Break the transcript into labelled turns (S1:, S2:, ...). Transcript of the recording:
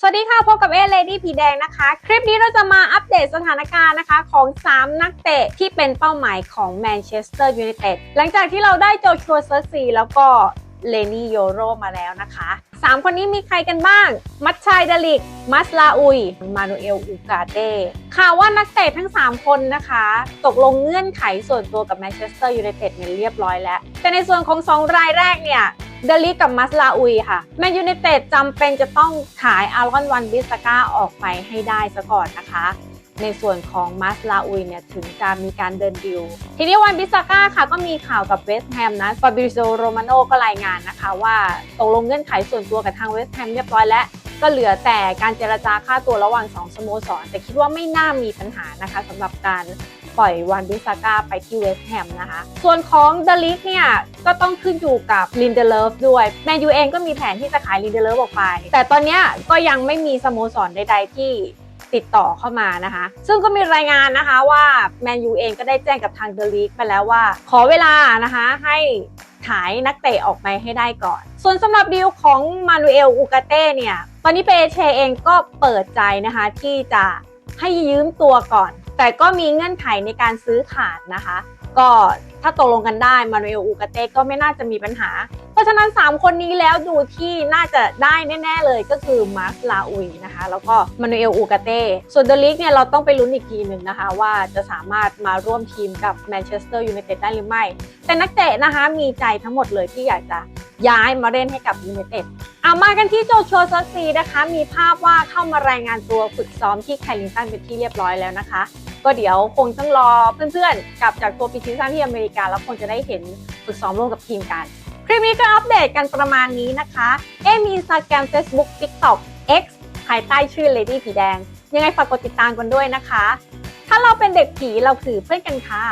S1: สวัสดีค่ะ พบกับเอเลดี้ผีแดงนะคะ คลิปนี้เราจะมาอัปเดตสถานการณ์นะคะของ 3 นักเตะที่เป็นเป้าหมายของแมนเชสเตอร์ยูไนเต็ดหลังจากที่เราได้โจชัวเซอร์ซีแล้วก็เลนี่โยโรมาแล้วนะคะ 3 คนนี้มีใครกันบ้าง มัตชัยดาลิก มัสลาอุย มานูเอล อูกาเต้ข่าวว่านักเตะทั้ง 3 คนนะคะ ตกลงเงื่อนไขส่วนตัวกับแมนเชสเตอร์ยูไนเต็ดเนี่ยเรียบร้อยแล้ว แต่ในส่วนของ 2 รายแรกเนี่ย เดลิกับมัสลาอุยค่ะแมนยูไนเต็ดจำเป็นจะต้องขายอารอนวันบิสกาออกไปให้ได้ซะก่อนนะคะ ในส่วนของมัสลาอุยเนี่ยถึงจะมีการเดินดิว ทีนี้วันบิสกาค่ะก็มีข่าวกับเวสต์แฮมนะฟาบิโซโรมาโนก็รายงานนะคะว่าตกลงเงื่อนไขส่วนตัวกับทางเวสต์แฮมเรียบร้อยแล้วก็เหลือแต่การเจรจาค่าตัวระหว่าง 2 สโมสร แต่คิดว่าไม่น่ามีปัญหานะคะสำหรับการ ปล่อยวันบิสกาไปที่เวสต์แฮมนะคะ ส่วนของเดลิกเนี่ยก็ต้องขึ้นอยู่กับลินเดเลฟด้วยแมนยูเองก็มีแผนที่จะขายลินเดเลฟออกไป แต่ตอนนี้ก็ยังไม่มีสโมสรใด ๆ ที่ติดต่อเข้ามานะคะ ซึ่งก็มีรายงานนะคะว่าแมนยูเองก็ได้แจ้งกับทางเดลิกไปแล้วว่า ขอเวลานะคะให้ขายนักเตะออกไปให้ได้ก่อน ส่วนสำหรับดีลของมานูเอลอูกาเต้เนี่ย ตอนนี้เปเชเองก็เปิดใจนะคะที่จะให้ยืมตัวก่อน แต่ก็มีเงื่อนไขในการซื้อขาดนะคะ ก็ถ้าตกลงกันได้มานูเอลอูกาเต้ก็ไม่น่าจะมีปัญหา เพราะฉะนั้น 3 คนนี้แล้วดูที่น่าจะได้แน่ ๆ เลยก็คือมาร์คลาอุยนะคะ แล้วก็มานูเอลอูกาเต้ส่วนเดลิกเนี่ยเราต้องไปลุ้นอีกทีหนึ่งนะคะ ว่าจะสามารถมาร่วมทีมกับแมนเชสเตอร์ยูไนเต็ดได้หรือไม่ แต่นักเตะนะคะมีใจทั้งหมดเลยที่อยากจะ ย้ายมาเล่นให้กับยูไนเต็ดเอามากันที่โจชัวซัสซีนะคะ มีภาพว่าเข้ามารายงานตัวฝึกซ้อมที่แคลิงตันเป็นที่เรียบร้อยแล้วนะคะ ก็เดี๋ยวคงต้องรอเพื่อนๆกลับจากตัวปีซีซั่นที่อเมริกา แล้วคงจะได้เห็นฝึกซ้อมร่วมกับทีมกัน คลิปนี้ก็อัปเดตกันประมาณนี้นะคะ เอมี Instagram Facebook TikTok X ภายใต้ชื่อ Lady ผีแดง ยังไงฝากกดติดตามกันด้วยนะคะ ถ้าเราเป็นเด็กผีเราคือเพื่อนกันค่ะ